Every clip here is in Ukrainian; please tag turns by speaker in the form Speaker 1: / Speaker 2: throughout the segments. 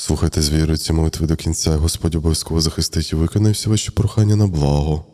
Speaker 1: Слухайте з вірою ці молитви до кінця, Господь обов'язково захистить і виконає всі ваші прохання на благо.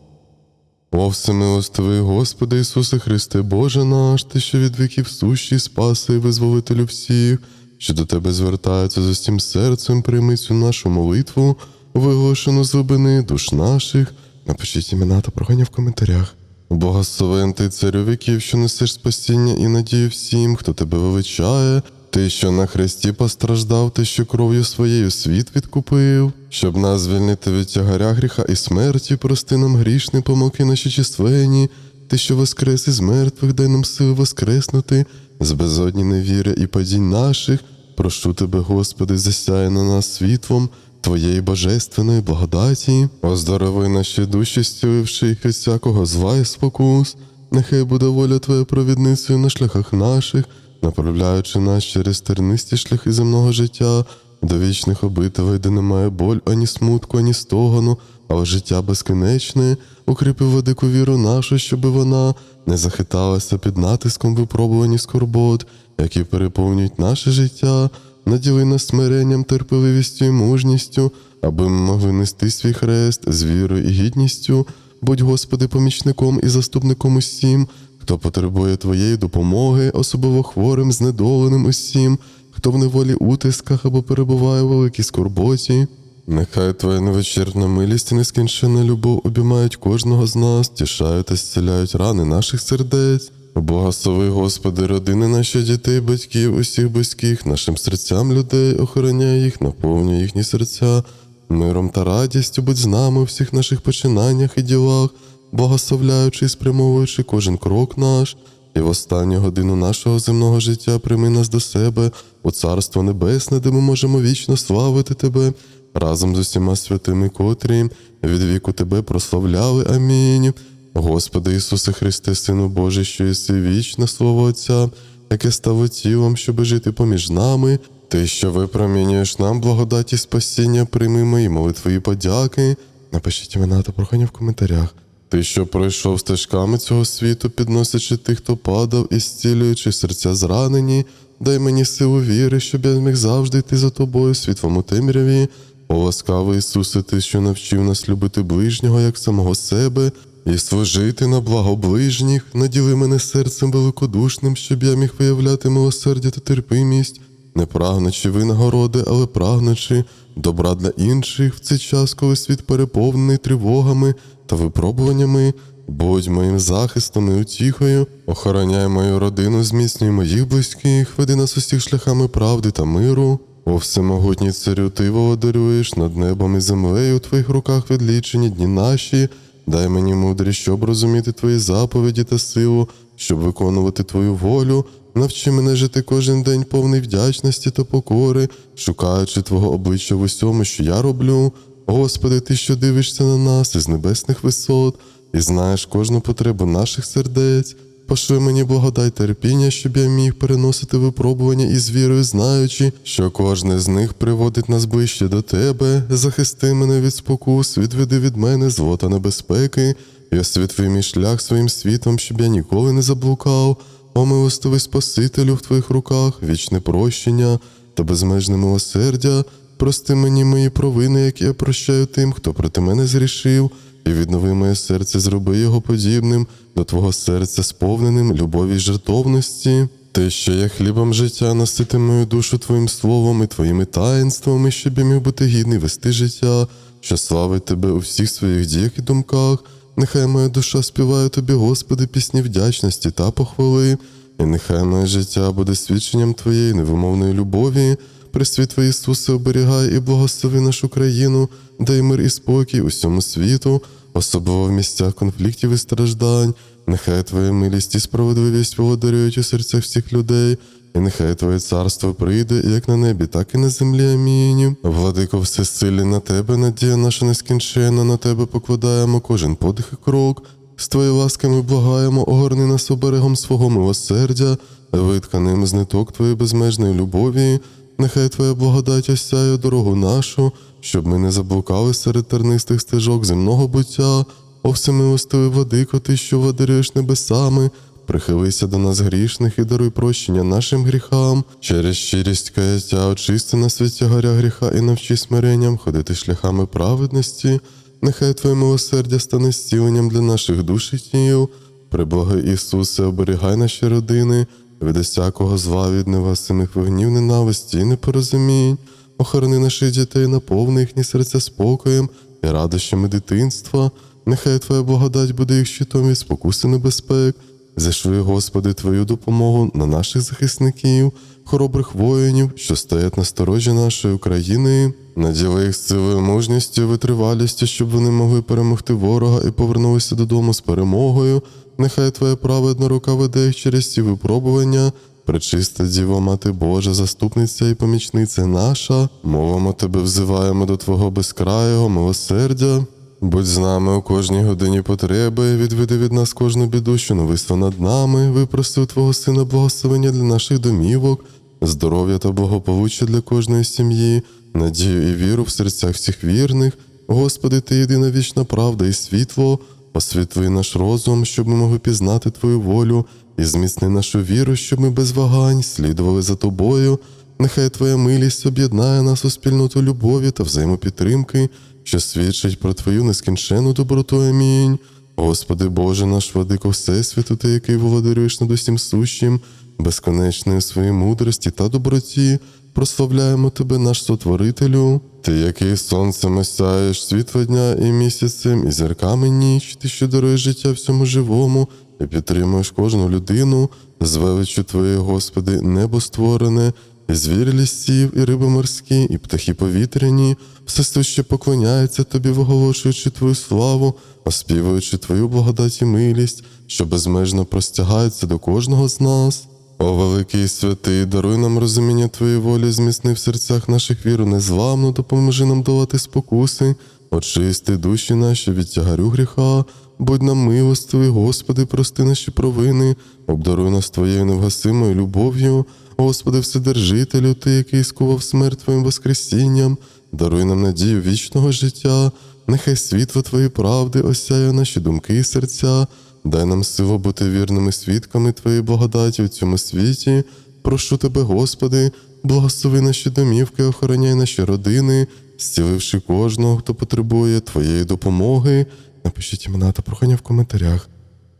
Speaker 1: О всемилостивий Господи Ісусе Христе, Боже наш, Ти, що від віків сущий, спаси і визволителю всіх, що до Тебе звертаються з усім серцем, прийми цю нашу молитву, виголошену з глибини душ наших. Напишіть імена та прохання в коментарях. Благословен ти, царю віків, що несеш спасіння і надію всім, хто тебе величає. Ти, що на хресті постраждав, ти, що кров'ю своєю світ відкупив, щоб нас звільнити від тягаря гріха і смерті, прости нам грішні помилки наші численні, ти, що воскрес із мертвих, дай нам сили воскреснути, з безодні невіри і падінь наших. Прошу тебе, Господи, засяй на нас світлом Твоєї божественної благодаті, оздорови наші душі, зціливши їх всякого зла і спокус. Нехай буде воля Твоя провідницею на шляхах наших, направляючи нас через тернисті шляхи земного життя до вічних обителей, де немає боль, ані смутку, ані стогону, але життя безкінечне, укріпи владику віру нашу, щоби вона не захиталася під натиском випробувань і скорбот, які переповнюють наше життя. Наділи нас смиренням, терпеливістю і мужністю, аби ми могли нести свій хрест з вірою і гідністю. Будь, Господи, помічником і заступником усім, хто потребує Твоєї допомоги, особливо хворим, знедоленим усім, хто в неволі утисках або перебуває у великій скорботі. Нехай Твоя невичерпна милість і нескінченна любов обіймають кожного з нас, тішають та зціляють рани наших сердець. Благослови, Господи, родини наші дітей, батьків, усіх близьких, нашим серцям людей, охороняй їх, наповнюй їхні серця, миром та радістю будь з нами у всіх наших починаннях і ділах, благословляючи і спрямовуючи кожен крок наш, і в останню годину нашого земного життя прийми нас до себе у Царство Небесне, де ми можемо вічно славити Тебе разом з усіма святими, котрі від віку Тебе прославляли. Амінь. Господи Ісусе Христе, Сину Божий, що єси вічне Слово Отця, яке стало тілом, щоби жити поміж нами. Ти, що випромінюєш нам благодаті спасіння, прийми мої молитви і подяки. Напишіть імена та прохання в коментарях. Ти, що пройшов стежками цього світу, підносячи тих, хто падав і зцілюючи серця зранені, дай мені силу віри, щоб я зміг завжди йти за тобою світлому темряві. О, ласкавий Ісусе, Ти, що навчив нас любити ближнього як самого себе, і служити на благо ближніх, наділи мене серцем великодушним, щоб я міг виявляти милосердя та терпимість, не прагнучи винагороди, але прагнучи добра для інших в цей час, коли світ переповнений тривогами та випробуваннями. Будь моїм захистом і утіхою, охороняй мою родину, зміцнюй моїх близьких, веди нас усіх шляхами правди та миру. О всемогутній царю, ти володарюєш над небом і землею, у твоїх руках відлічені дні наші. Дай мені мудрість, щоб розуміти твої заповіді та силу, щоб виконувати твою волю. Навчи мене жити кожен день повний вдячності та покори, шукаючи Твого обличчя в усьому, що я роблю. Господи, Ти, що дивишся на нас із небесних висот, і знаєш кожну потребу наших сердець. Пошли мені благодай терпіння, щоб я міг переносити випробування із вірою, знаючи, що кожне з них приводить нас ближче до тебе. Захисти мене від спокус, відведи від мене зло та небезпеки, і освітли мій шлях своїм світом, щоб я ніколи не заблукав. О, милостивий Спасителю в твоїх руках, вічне прощення та безмежне милосердя. Прости мені мої провини, які я прощаю тим, хто проти мене зрішив, і віднови моє серце, зроби його подібним до Твого серця, сповненим любові й жертовності. Ти, що є хлібом життя, насити мою душу Твоїм словом і Твоїми таїнствами, щоб я міг бути гідний вести життя, що славить Тебе у всіх своїх діях і думках. Нехай моя душа співає Тобі, Господи, пісні вдячності та похвали, і нехай моє життя буде свідченням Твоєї невимовної любові. Пресвіт Твій Ісусе, оберігай і благослови нашу країну, дай мир і спокій усьому світу, особливо в місцях конфліктів і страждань. Нехай Твоя милість і справедливість володарюють у серцях всіх людей, і нехай Твоє царство прийде як на небі, так і на землі. Амінь. Владико, всесилі на Тебе, надія наша нескінченна, на Тебе покладаємо кожен подих і крок. З Твоєю ласками благаємо, огорни нас оберегом свого милосердя, витканим з ниток Твоєї безмежної любові. Нехай Твоя благодать осяє дорогу нашу, щоб ми не заблукали серед тернистих стежок земного буття. О всемилостивий владико, ти, що владарюєш небесами, Прихилися до нас грішних і даруй прощення нашим гріхам. Через щирість каяття очисти нас від тягаря гріха і навчи смиренням ходити шляхами праведності. Нехай Твоє милосердя стане зціленням для наших душ і тіл. Приблаги Ісусе, оберігай наші родини від усякого зла, від невасимих вогнів, ненависті і непорозумінь. Охорони наших дітей, наповни їхні серця спокоєм і радощами дитинства. Нехай Твоя благодать буде їх щитом від спокуси небезпек. Зашви, Господи, Твою допомогу на наших захисників, хоробрих воїнів, що стоять на сторожі нашої України. Наділи їх силою, мужністю, і витривалістю, щоб вони могли перемогти ворога і повернулися додому з перемогою. Нехай Твоя праведна рука веде їх через ці випробування. Пречиста Діво, Мати Божа, заступниця і помічниця наша, мовимо Тебе, взиваємо до Твого безкрайого милосердя. Будь з нами у кожній годині потреби, відведи від нас кожну біду, що нависла над нами, випроси у Твого Сина благословення для наших домівок, здоров'я та благополуччя для кожної сім'ї, надію і віру в серцях всіх вірних. Господи, Ти єдина вічна правда і світло, освітли наш розум, щоб ми могли пізнати Твою волю, і зміцни нашу віру, щоб ми без вагань слідували за Тобою. Нехай Твоя милість об'єднає нас у спільноту любові та взаємопідтримки, що свідчить про Твою нескінчену доброту. Амінь. Господи Боже наш владико Всесвіту, Ти, який володарюєш над усім сущим, безконечної своїй мудрості та доброті, прославляємо Тебе, наш Сотворителю. Ти, який сонцем осяєш світло дня і місяцем, і зірками ніч, ти, що даруєш життя всьому живому, і підтримуєш кожну людину, з величчю Твоєї, Господи, небо створене, і звірі лісів, і риби морські, і птахи повітряні, все суще поклоняється тобі, виголошуючи твою славу, оспівуючи твою благодать і милість, що безмежно простягається до кожного з нас. О, великий святий, даруй нам розуміння Твоєї волі, зміцни в серцях наших віру незламно, допоможи нам долати спокуси, очисти душі наші від тягарю гріха, будь нам милостивий, Господи, прости наші провини, обдаруй нас Твоєю невгасимою любов'ю, Господи, Вседержителю, Ти, який скував смерть Твоїм Воскресінням, даруй нам надію вічного життя, нехай світло Твоєї правди осяє наші думки і серця. Дай нам силу бути вірними свідками Твоєї благодаті в цьому світі. Прошу Тебе, Господи, благослови наші домівки, охороняй наші родини, зціливши кожного, хто потребує Твоєї допомоги. Напишіть імена та прохання в коментарях.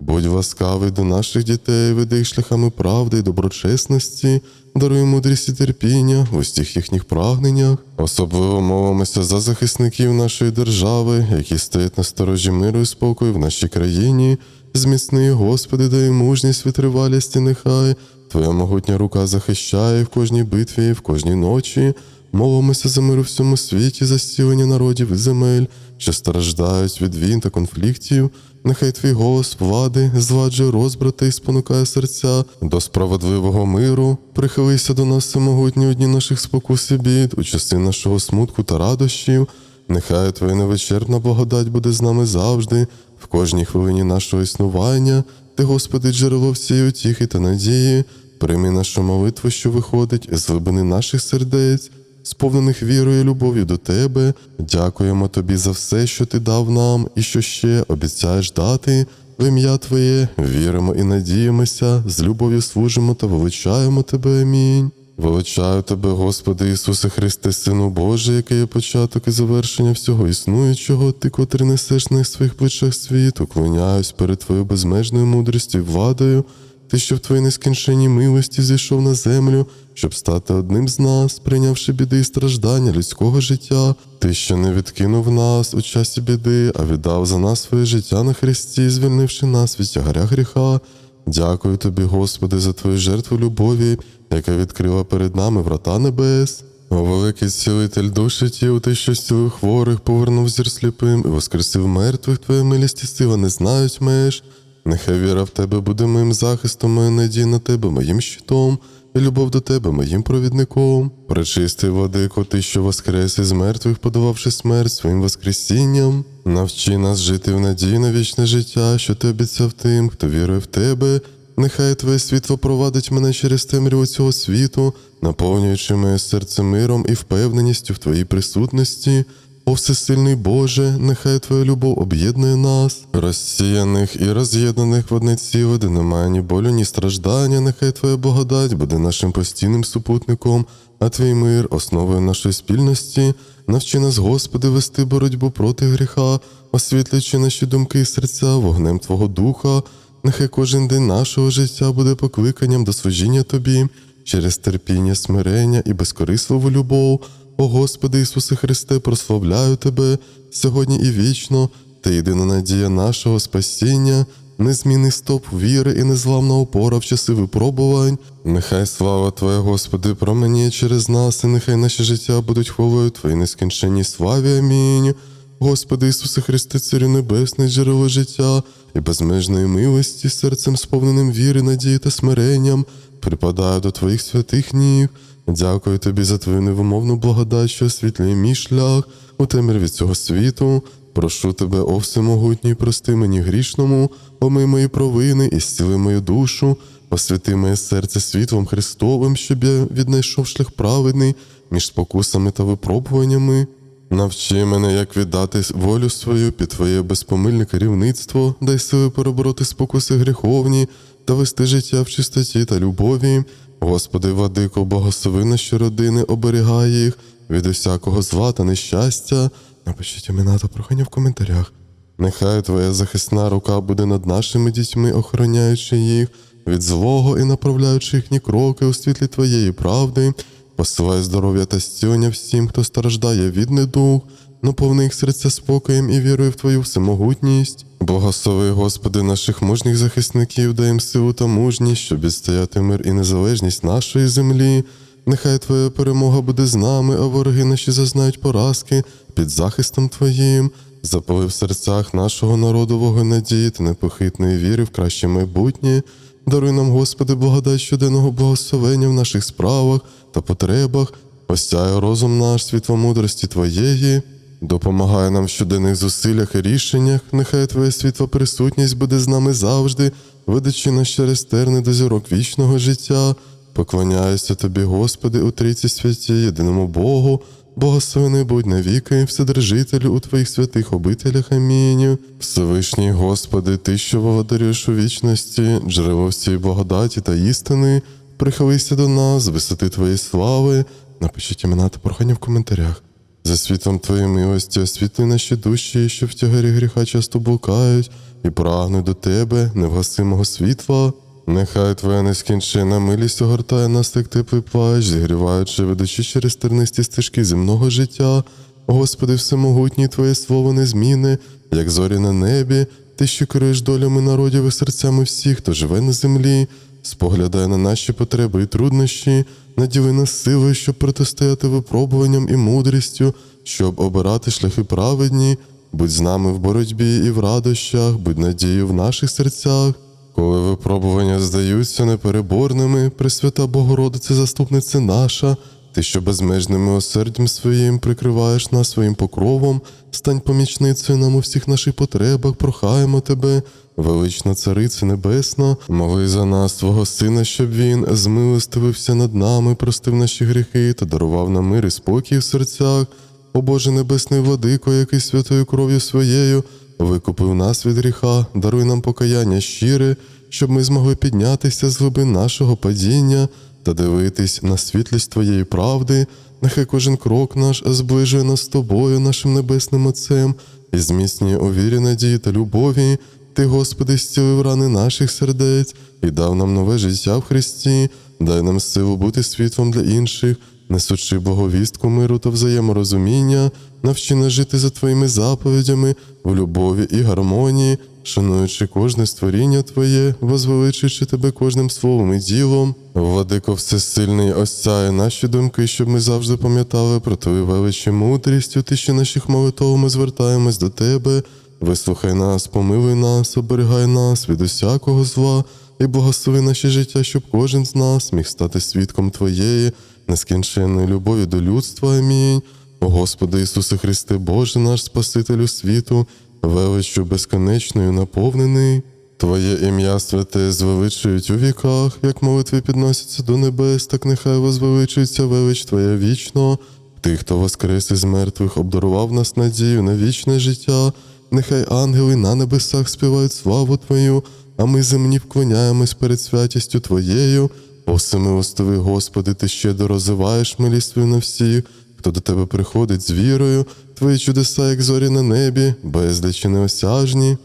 Speaker 1: Будь ласкавий до наших дітей, веди їх шляхами правди і доброчесності, даруй мудрість і терпіння в усіх їхніх прагненнях. Особливо молимося за захисників нашої держави, які стоять на сторожі миру і спокою в нашій країні. Зміцни, Господи, дай мужність витривалість і нехай. Твоя могутня рука захищає в кожній битві в кожній ночі. Молимося за мир у всьому світі, за зцілення народів і земель, що страждають від війн та конфліктів. Нехай твій голос влади зладжує розбрати і спонукає серця до справедливого миру. Прихилися до нас самогутні у дні наших спокус і бід, у часи нашого смутку та радощів. Нехай Твоя невичерпна благодать буде з нами завжди, в кожній хвилині нашого існування. Ти, Господи, джерело всієї утіхи та надії, прийми нашу молитву, що виходить з глибини наших сердець, сповнених вірою і любов'ю до Тебе. Дякуємо Тобі за все, що Ти дав нам, і що ще обіцяєш дати. В ім'я Твоє віримо і надіємося, з любов'ю служимо та величаємо Тебе. Амінь. Величаю Тебе, Господи Ісусе Христе, Сину Божий, який є початок і завершення всього існуючого, Ти, котрий несеш на своїх плечах світ, уклоняюсь перед Твоєю безмежною мудрістю і владою. Ти, що в твоїй нескінченній милості зійшов на землю, щоб стати одним з нас, прийнявши біди і страждання людського життя. Ти, що не відкинув нас у часі біди, а віддав за нас своє життя на Христі, звільнивши нас від тягаря гріха. Дякую тобі, Господи, за твою жертву любові, яка відкрила перед нами врата небес. О, великий цілитель душі тіл, ти, що зцілив хворих, повернув зір сліпим і воскресив мертвих, твоя милість і сила не знають меж. Нехай віра в тебе буде моїм захистом, моя надія на тебе, моїм щитом, і любов до тебе, моїм провідником. Пречистий владико, ти, що воскрес із мертвих, подававши смерть своїм воскресінням. Навчи нас жити в надії на вічне життя, що ти обіцяв тим, хто вірує в тебе. Нехай Твоє світло провадить мене через темряву цього світу, наповнюючи моє серце миром і впевненістю в Твоїй присутності. О всесильний Боже, нехай Твоя любов об'єднує нас, розсіяних і роз'єднаних в одне ціле, де немає ні болю, ні страждання, нехай Твоя благодать буде нашим постійним супутником, а Твій мир основою нашої спільності. Навчи нас, Господи, вести боротьбу проти гріха, освітлюючи наші думки і серця вогнем Твого Духа. Нехай кожен день нашого життя буде покликанням до служіння Тобі через терпіння, смирення і безкорисливу любов. О Господи Ісусе Христе, прославляю Тебе сьогодні і вічно, Ти єдина надія нашого спасіння, незмінний стоп віри і незламна опора в часи випробувань. Нехай слава Твоя, Господи, променіє через нас, і нехай наші життя будуть хвалою Твоїй нескінченній славі. Амінь. Господи Ісусе Христе, Царю Небесний, джерело життя і безмежної милості, серцем сповненим віри, надії та смиренням, припадаю до Твоїх святих ніг. Дякую Тобі за Твою невимовну благодать, що освітлює мій шлях у темряві цього світу. Прошу тебе, о всемогутній, прости мені грішному, омий мої провини і зціли мою душу, освяти моє серце світлом Христовим, щоб я віднайшов шлях праведний між спокусами та випробуваннями. Навчи мене, як віддати волю свою під Твоє безпомильне керівництво, дай сили перебороти спокуси гріховні та вести життя в чистоті та любові. Господи, владико, благослови наші родини, оберігай їх від усякого зла та нещастя. Напишіть імена та прохання в коментарях. Нехай Твоя захисна рука буде над нашими дітьми, охороняючи їх від злого і направляючи їхні кроки у світлі Твоєї правди. Посилай здоров'я та зцілення всім, хто страждає від недуг, наповни їх серця спокоєм і вірою в Твою всемогутність. Благослови, Господи, наших мужніх захисників, дай їм силу та мужність, щоб відстояти мир і незалежність нашої землі. Нехай Твоя перемога буде з нами, а вороги наші зазнають поразки під захистом Твоїм. Запали в серцях нашого народу вогонь надії та непохитної віри в краще майбутнє. Даруй нам, Господи, благодать щоденного благословення в наших справах та потребах, осяй розум наш світло мудрості Твоєї, допомагай нам в щоденних зусиллях і рішеннях, нехай Твоя світла присутність буде з нами завжди, ведучи нас через терни до зірок вічного життя. Поклоняюся Тобі, Господи, у Трійці святі, єдиному Богу, Благословений будь навіки, Вседержителю у Твоїх святих обителях. Амінь. Всевишній Господи, Ти, що володарюєш у вічності, джерело всієї благодаті та істини, прихилися до нас висоти Твоєї слави. Напишіть імена та прохання в коментарях. За світлом Твоєї милості освітли наші душі, що в тягарі гріха часто блукають, і прагнуть до Тебе, невгасимого світла. Нехай Твоя нескінчена милість огортає нас, як теплий плащ, зігріваючи, ведучи через тернисті стежки земного життя. Господи, всемогутній Твоє слово незмінне, як зорі на небі, Ти, що керуєш долями народів і серцями всіх, хто живе на землі, споглядай на наші потреби і труднощі, наділи нас силою, щоб протистояти випробуванням і мудрістю, щоб обирати шляхи праведні, будь з нами в боротьбі і в радощах, будь надією в наших серцях. Коли випробування здаються непереборними, Пресвята Богородице, заступниця наша, ти, що безмежним милосердям своїм прикриваєш нас своїм покровом, стань помічницею нам у всіх наших потребах, прохаємо тебе, велична Цариця Небесна, моли за нас Твого Сина, щоб Він змилостивився над нами, простив наші гріхи та дарував нам мир і спокій в серцях. О Боже Небесний Владико, який святою кров'ю своєю викупив нас від гріха, даруй нам покаяння щире, щоб ми змогли піднятися з глибин нашого падіння та дивитись на світлість Твоєї правди, нехай кожен крок наш зближує нас з Тобою, нашим небесним Отцем, і зміцнює у вірі, надії та любові. Ти, Господи, зцілив рани наших сердець і дав нам нове життя в Христі, дай нам силу бути світлом для інших, несучи благовістку миру та взаєморозуміння, навчи нас жити за Твоїми заповідями в любові і гармонії, шануючи кожне створіння Твоє, возвеличуючи Тебе кожним словом і ділом. Владико Всесильний, осяє наші думки, щоб ми завжди пам'ятали про Твою велич і мудрість, у тиші наших молитов ми звертаємось до Тебе. Вислухай нас, помилуй нас, оберігай нас від усякого зла і благослови наше життя, щоб кожен з нас міг стати свідком Твоєї, нескінченної любові до людства. Амінь. О Господи Ісусе Христе, Боже наш Спасителю світу, величчю безконечною наповнений. Твоє ім'я святе звеличують у віках, як молитви підносяться до небес, так нехай возвеличується велич Твоя вічно. Ти, хто воскрес із мертвих, обдарував нас надію на вічне життя. Нехай ангели на небесах співають славу Твою, а ми земні вклоняємось перед святістю Твоєю. О семиостовий Господи, ти щедро розвиваєш милість на всіх, хто до тебе приходить з вірою, твої чудеса, як зорі на небі, безлічі неосяжні.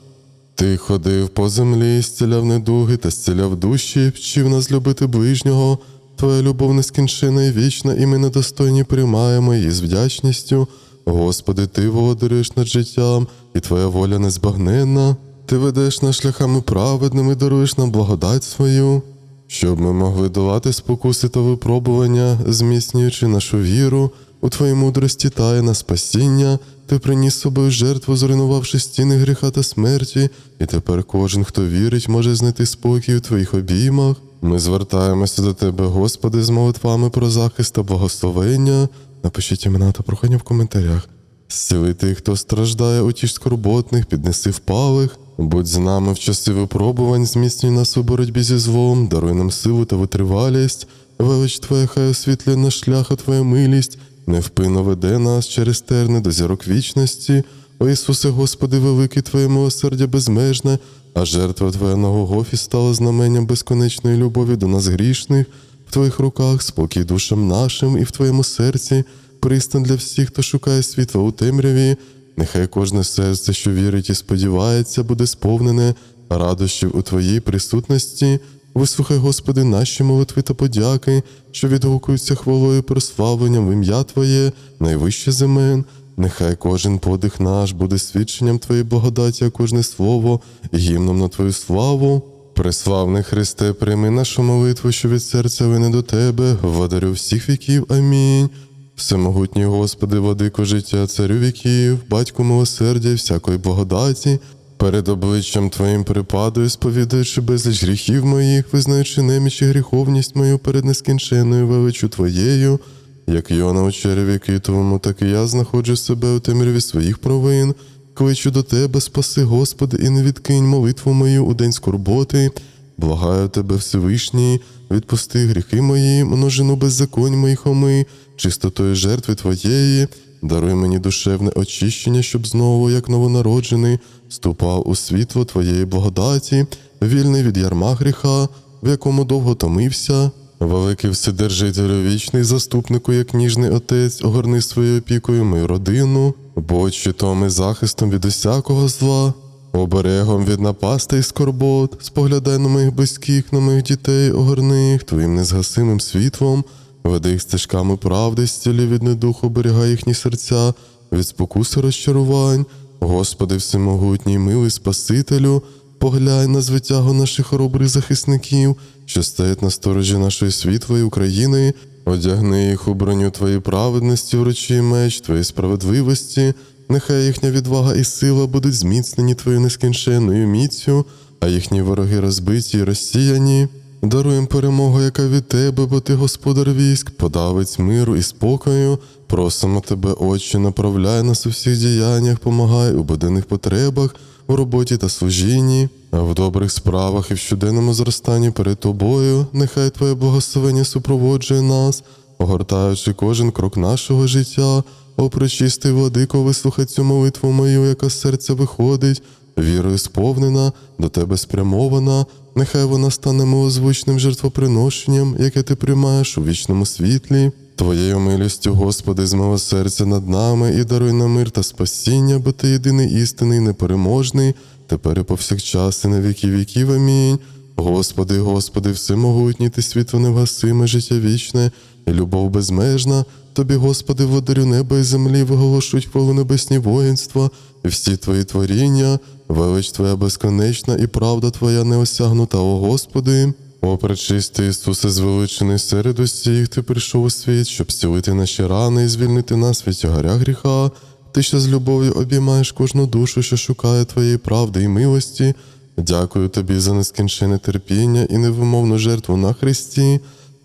Speaker 1: Ти ходив по землі, зціляв недуги та зціляв душі, вчив нас любити ближнього. Твоя любов нескінчена і вічна, і ми недостойні приймаємо її з вдячністю. Господи, Ти володарюєш над життям, і Твоя воля незбагненна. Ти ведеш нас шляхами праведними, даруєш нам благодать свою, щоб ми могли долати спокуси та випробування, зміцнюючи нашу віру, у Твоїй мудрості тає на спасіння, ти приніс собою жертву, зруйнувавши стіни гріха та смерті, і тепер кожен, хто вірить, може знайти спокій у Твоїх обіймах. Ми звертаємося до Тебе, Господи, з молитвами про захист та благословення. Напишіть імена та прохання в коментарях. Зціли тих, хто страждає, утіш скорботних, піднеси впалих. Будь з нами в часи випробувань, зміцнюй нас у боротьбі зі злом, даруй нам силу та витривалість. Велич Твоя, хай освітлює наш шлях, а Твоя милість, невпинно веде нас через терни до зірок вічності. О Ісусе, Господи, великий Твоє милосердя безмежне, а жертва Твоя на Голгофі стала знаменням безконечної любові до нас грішних. В Твоїх руках спокій душам нашим і в Твоєму серці пристан для всіх, хто шукає світла у темряві. Нехай кожне серце, що вірить і сподівається, буде сповнене радощів у Твоїй присутності. Вислухай, Господи, наші молитви та подяки, що відгукуються хвалою прославленням в ім'я Твоє, найвище земен. Нехай кожен подих наш буде свідченням Твоєї благодаті, а кожне слово гімном на Твою славу. Преславний Христе, прийми нашу молитву, що від серця вине до Тебе, владарю всіх віків. Амінь. Всемогутній Господи, владико життя, царю віків, батьку милосердя і всякої благодаті, перед обличчям Твоїм припадаю, сповідаючи безліч гріхів моїх, визнаючи неміч і гріховність мою перед нескінченною величю Твоєю, як Йона у череві китовому, так і я знаходжу себе у темряві своїх провин. Кличу до Тебе, спаси, Господи, і не відкинь молитву мою у день скорботи. Благаю Тебе, Всевишній, відпусти гріхи мої, множину беззаконь моїх оми, чистотою жертви Твоєї, даруй мені душевне очищення, щоб знову, як новонароджений, ступав у світло Твоєї благодаті, вільний від ярма гріха, в якому довго томився. Великий Вседержителю вічний заступнику, як ніжний отець, огорни своєю опікою мою родину, будь щитом і захистом від усякого зла, оберегом від напасти і скорбот, споглядай на моїх близьких, на моїх дітей, огорни їх твоїм незгасимим світлом, веди їх стежками правди, зцілі від недуху, оберігай їхні серця, від спокуси розчарувань. Господи, всемогутній, милий Спасителю, поглянь на звитягу наших хоробрих захисників, що стоять на сторожі нашої світлої України, одягни їх у броню Твоєї праведності, вручи меч Твоєї справедливості, нехай їхня відвага і сила будуть зміцнені Твоєю нескінченною міцю, а їхні вороги розбиті і розсіяні. Даруй їм перемогу, яка від тебе, бо ти господар військ, подавець миру і спокою. Просимо тебе, Отче, направляй нас у всіх діяннях, помагай у буденних потребах, у роботі та служінні, в добрих справах і в щоденному зростанні перед тобою. Нехай Твоє благословення супроводжує нас, огортаючи кожен крок нашого життя. О, пречистий владико, вислухай цю молитву мою, яка з серця виходить, вірою сповнена, до тебе спрямована. Нехай вона стане милозвучним жертвоприношенням, яке ти приймаєш у вічному світлі. Твоєю милістю, Господи, змилосердя над нами і даруй нам мир та спасіння, бо ти єдиний істинний, непереможний, тепер і повсякчас, і на віки віків. Амінь. Господи, Господи, всемогутній, ти світло невгасиме, життя вічне, і любов безмежна. Тобі, Господи, водарю неба і землі, виголошують хвалу небесні воїнства, і всі твої творіння, велич Твоя безконечна і правда Твоя неосягнута, о Господи. О, пречистий Ісусе, звеличений серед усіх, Ти прийшов у світ, щоб зцілити наші рани і звільнити нас від тягаря гріха. Ти що з любов'ю обіймаєш кожну душу, що шукає Твоєї правди і милості. Дякую Тобі за нескінчене терпіння і невимовну жертву на Христі.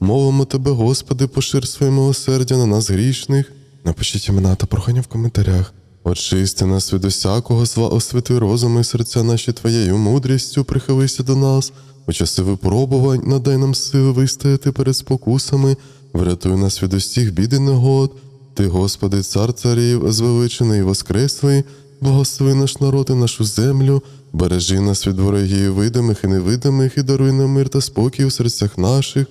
Speaker 1: Мовимо Тебе, Господи, пошир своє милосердя на нас грішних. Напишіть імена та прохання в коментарях. Очисти нас від усякого зла, освяти розум і серця наші Твоєю мудрістю, прихилися до нас. У часи випробувань надай нам сили вистояти перед спокусами, врятуй нас від усіх бід і негод. Ти, Господи, цар царів, звеличений і воскреслий, благослови наш народ і нашу землю, бережи нас від ворогів видимих і невидимих, і даруй нам мир та спокій у серцях наших.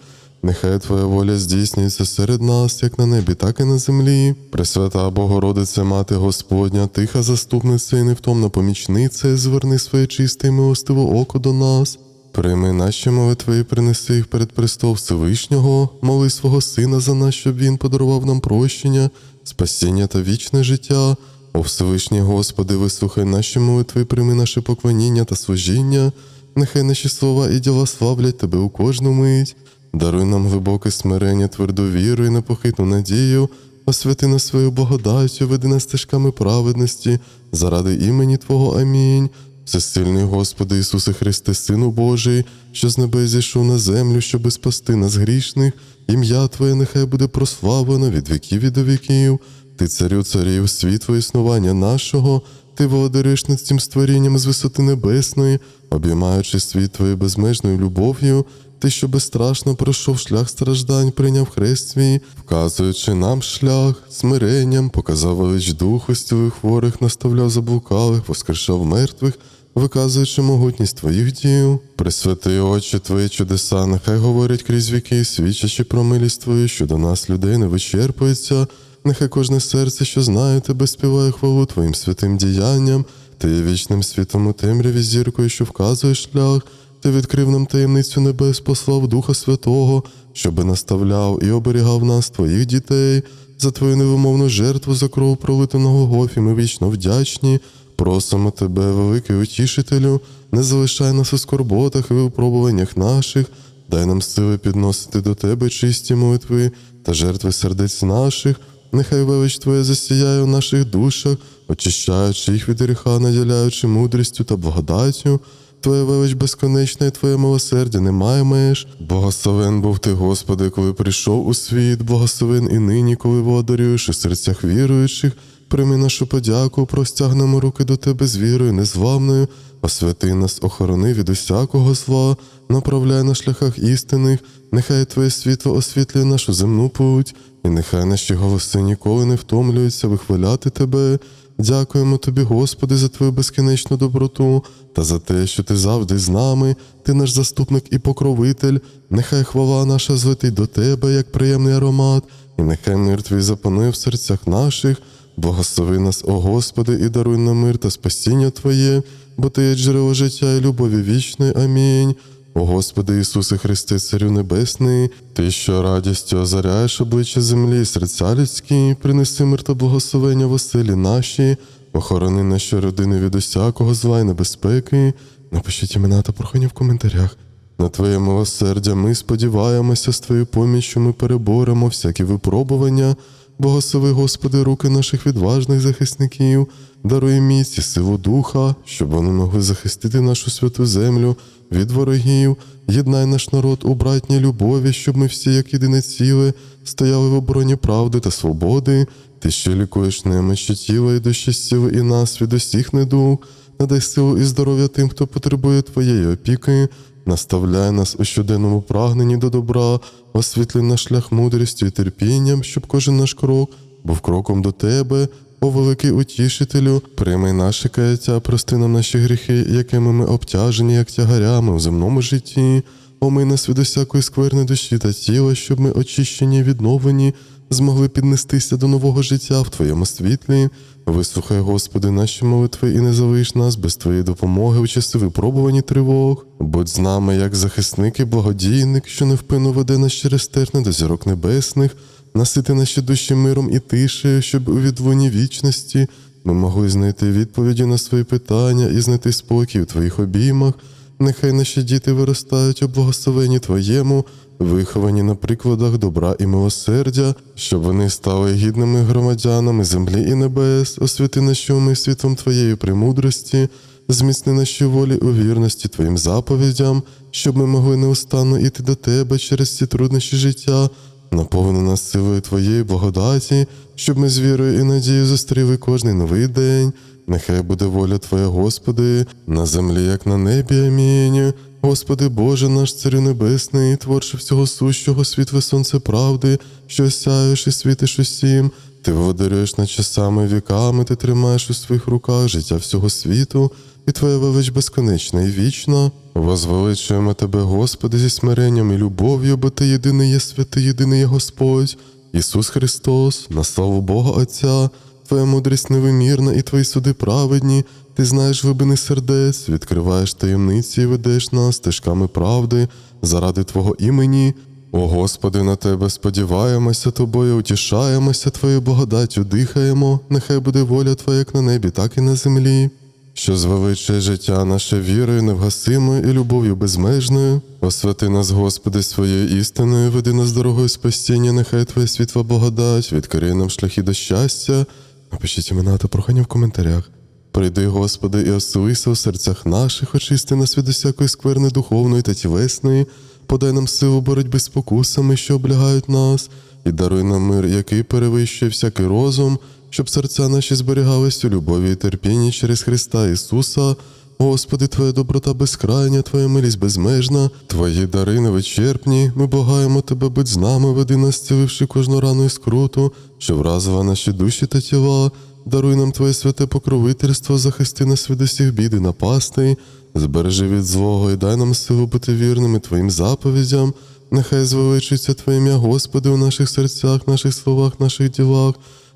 Speaker 1: Нехай Твоя воля здійснюється серед нас, як на небі, так і на землі. Пресвята Богородице, Мати Господня, тиха заступниця і невтомна помічниця, зверни своє чисте і милостиве око до нас. Прийми наші молитви і принеси їх перед престол Всевишнього, моли свого Сина за нас, щоб Він подарував нам прощення, спасіння та вічне життя. О Всевишній Господи, вислухай наші молитви, прийми наше поклоніння та служіння. Нехай наші слова і діла славлять Тебе у кожну мить. Даруй нам глибоке смирення, тверду віру і непохитну надію, освяти нас свою благодаттю, веди нас стежками праведності, заради імені Твого Амінь. Всесильний Господи Ісусе Христе, Сину Божий, що з небес зійшов на землю, щоби спасти нас грішних, ім'я Твоє нехай буде прославлено від віків і до віків. Ти, царю царів, світло існування нашого, ти володариш над цим створінням з висоти небесної, обіймаючи світ Твоєю безмежною любов'ю, ти, що безстрашно пройшов шлях страждань, прийняв хрест свій, вказуючи нам шлях, смиренням, показав велич духу, зцілив хворих, наставляв заблукалих, воскрешав мертвих, виказуючи могутність твоїх діл. Присвяти очі твої чудеса, нехай говорять крізь віки, свідчачи про милість твою, що до нас людей не вичерпується. Нехай кожне серце, що знає тебе, співає хвалу твоїм святим діянням, ти є вічним світом у темряві зіркою, що вказує шлях. Ти відкрив нам таємницю небес, послав Духа Святого, щоби наставляв і оберігав нас, твоїх дітей, за твою невимовну жертву за кров пролиту на Голгофі, ми вічно вдячні. Просимо тебе, великий утішителю, не залишай нас у скорботах і випробуваннях наших, дай нам сили підносити до тебе чисті молитви та жертви сердець наших. Нехай велич Твоя засіяє у наших душах, очищаючи їх від гріха, наділяючи мудрістю та благодаттю. Твоя велич безконечна і Твоє милосердя немає меж. Благословен був ти, Господи, коли прийшов у світ, благословен і нині, коли володарюєш у серцях віруючих. Прийми нашу подяку, простягнемо руки до Тебе з вірою незламною, освяти нас, охорони від усякого зла, направляй на шляхах істинних, нехай Твоє світло освітлює нашу земну путь, і нехай наші голоси ніколи не втомлюються вихваляти Тебе. Дякуємо тобі, Господи, за твою безкінечну доброту та за те, що ти завжди з нами, ти наш заступник і покровитель. Нехай хвала наша злетить до тебе, як приємний аромат, і нехай мир твій запанує в серцях наших. Благослови нас, о Господи, і даруй нам мир та спасіння Твоє, бо Ти є джерело життя і любові вічної. Амінь. О Господи Ісусе Христе, Царю Небесний, Ти, що радістю озаряєш обличчя землі, і серця людські, принеси мир та благословення в оселі наші, охорони наші родини від усякого зла і небезпеки. Напишіть імена та прохання в коментарях. На Твоє милосердя ми сподіваємося, з Твоєю поміччю ми переборемо всякі випробування. Благослови, Господи, руки наших відважних захисників, даруй міць і силу духа, щоб вони могли захистити нашу святу землю від ворогів, єднай наш народ у братній любові, щоб ми всі, як єдине ціле, стояли в обороні правди та свободи. Ти що лікуєш немощі тіла і душі сили і нас від усіх недуг, надай силу і здоров'я тим, хто потребує Твоєї опіки. Наставляй нас у щоденному прагненні до добра, освітлюй наш шлях мудрістю і терпінням, щоб кожен наш крок був кроком до тебе, о великий утішителю, прийми наше каяття, прости нам наші гріхи, якими ми обтяжені, як тягарями у земному житті. Омий нас від усякої скверни душі та тіла, щоб ми очищені, відновлені, змогли піднестися до нового життя в Твоєму світлі. Вислухай, Господи, наші молитви і не залиш нас без Твоєї допомоги в часи випробувані тривог. Будь з нами, як захисник і благодійник, що невпинно веде нас через терни до зірок небесних, насити наші душі миром і тишею, щоб у відлуні вічності ми могли знайти відповіді на свої питання і знайти спокій у Твоїх обіймах. Нехай наші діти виростають у благословенні Твоєму, виховані на прикладах добра і милосердя, щоб вони стали гідними громадянами землі і небес, освяти наші уми світлом Твоєї премудрості, зміцни наші волі у вірності Твоїм заповідям, щоб ми могли неустанно іти до Тебе через ці труднощі життя, наповни нас силою Твоєї благодаті, щоб ми з вірою і надією зустріли кожний новий день. Нехай буде воля Твоя, Господи, на землі, як на небі. Амінь. Господи Боже наш Царю Небесний, творче всього сущого, світле сонце правди, що сяєш і світиш усім. Ти володарюєш над часами віками, ти тримаєш у своїх руках життя всього світу, і твоя велич безконечна і вічна. Возвеличуємо тебе, Господи, зі смиренням і любов'ю, бо ти єдиний є святий, єдиний є Господь, Ісус Христос, на славу Бога Отця, Твоя мудрість невимірна і твої суди праведні. Ти знаєш глибини сердець, відкриваєш таємниці і ведеш нас стежками правди заради Твого імені. О Господи, на Тебе сподіваємося Тобою, утішаємося Твоєю благодаттю, дихаємо, нехай буде воля Твоя як на небі, так і на землі, що звеличує життя наше вірою невгасимою і любов'ю безмежною. Освяти нас, Господи, своєю істиною, веди нас дорогою спасіння, нехай Твоя світла благодать, відкриє нам шляхи до щастя. Напишіть імена та прохання в коментарях. Прийди, Господи, і оселися у серцях наших, очисти нас від усякої скверни духовної та тілесної, подай нам силу боротьби з покусами, що облягають нас, і даруй нам мир, який перевищує всякий розум, щоб серця наші зберігались у любові і терпінні через Христа Ісуса. Господи, Твоя доброта безкрайня, Твоя милість безмежна, Твої дари невичерпні. Ми благаємо Тебе, будь з нами, веди нас, зціливши кожну рану і скруту, що вразила наші душі та тіла. Даруй нам Твоє святе покровительство, захисти нас від усіх бід і напастей, збережи від злого і дай нам силу бути вірними Твоїм заповідям. Нехай звеличується Твоє ім'я, Господи, у наших серцях, наших словах, наших ділах.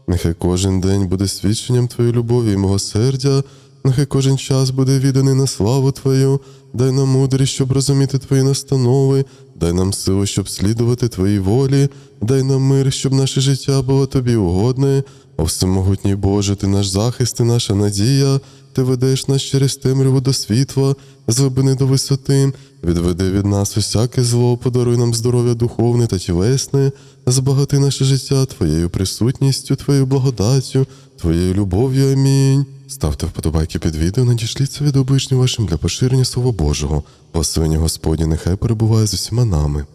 Speaker 1: Нехай кожен день буде свідченням Твоєї любові і мого сердя, Нехай кожен час буде відданий на славу Твою, дай нам мудрість, щоб розуміти Твої настанови, дай нам силу, щоб слідувати Твоїй волі, дай нам мир, щоб наше життя було Тобі угодне. О всемогутній Боже, Ти наш захист і наша надія, Ти ведеш нас через темряву до світла, з глибини до висоти, відведи від нас усяке зло, подаруй нам здоров'я духовне та тілесне, збагати наше життя Твоєю присутністю, Твоєю благодаттю, Твоєю любов'ю. Амінь. Ставте вподобайки під відео, надішліться від обличні вашим для поширення Слова Божого. Благословення Господні нехай перебуває з усіма нами.